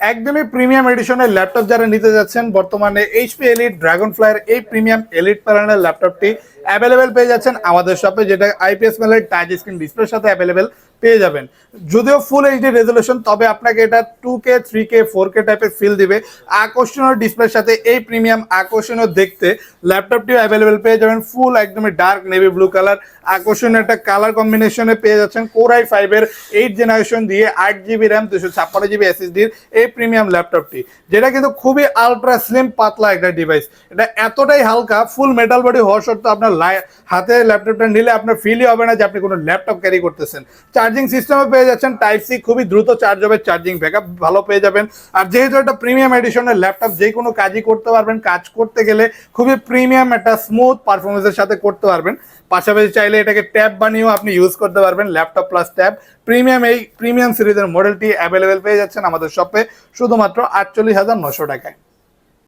একদমই premium এডিশনের laptop যারা নিতে যাচ্ছেন, বর্তমানে এইচপি এলিট ড্রাগন ফ্লাইয়ের এই প্রিমিয়াম এলিট প্যানেলের ল্যাপটপটি অ্যাভেলেবেল পেয়ে যাচ্ছেন আমাদের শপে যেটা আইপিএস মেলের টাচ স্ক্রিন ডিসপ্লের সাথে অ্যাভেলেবেল পেয়ে যাবেন। যদিও ফুল এইচডি রেজলিউশন তবে আপনাকে এটা two K three K four K টাইপের ফিল দিবে। আকর্ষণীয় ডিসপ্লের সাথে এই প্রিমিয়াম আকর্ষণীয় দেখতে ল্যাপটপটিও অ্যাভেলেবেল পেয়ে যাবেন। ফুল একদমই ডার্ক নেভি ব্লু কালার আকর্ষণীয় একটা কালার কম্বিনেশনে পেয়ে যাচ্ছেন কোরাই ফাইভের এইট জেনারেশন দিয়ে আট জিবি র্যাম দুশো ছাপ্পান্ন জিবি এসএসডির এই প্রিমিয়াম ল্যাপটপটি যেটা কিন্তু খুবই আলট্রা স্লিম পাতলা একটা ডিভাইস এটা এতটাই হালকা ফুল মেটাল বডি হওয়া সত্ত্বেও আপনার হাতে ল্যাপটপটা নিলে আপনার ফিলই হবে না যে আপনি কোনো ল্যাপটপ ক্যারি করতেছেন। চার্জিং সিস্টেমে পেয়ে যাচ্ছেন টাইপ সি খুবই দ্রুত চার্জ হবে চার্জিং ব্যাকআপ ভালো পেয়ে যাবেন। আর যেহেতু একটা প্রিমিয়াম এডিশনের ল্যাপটপ যে কোনো কাজই করতে পারবেন, কাজ করতে গেলে খুবই প্রিমিয়াম একটা স্মুথ পারফরমেন্সের সাথে করতে পারবেন। পাশাপাশি চাইলে এটাকে ট্যাব বানিয়েও আপনি ইউজ করতে পারবেন ল্যাপটপ প্লাস ট্যাব প্রিমিয়াম এই প্রিমিয়াম সিরিজের মডেলটি অ্যাভেলেবেল পেয়ে যাচ্ছেন আমাদের শপে শুধুমাত্র আটচল্লিশ হাজার নশো টাকায়।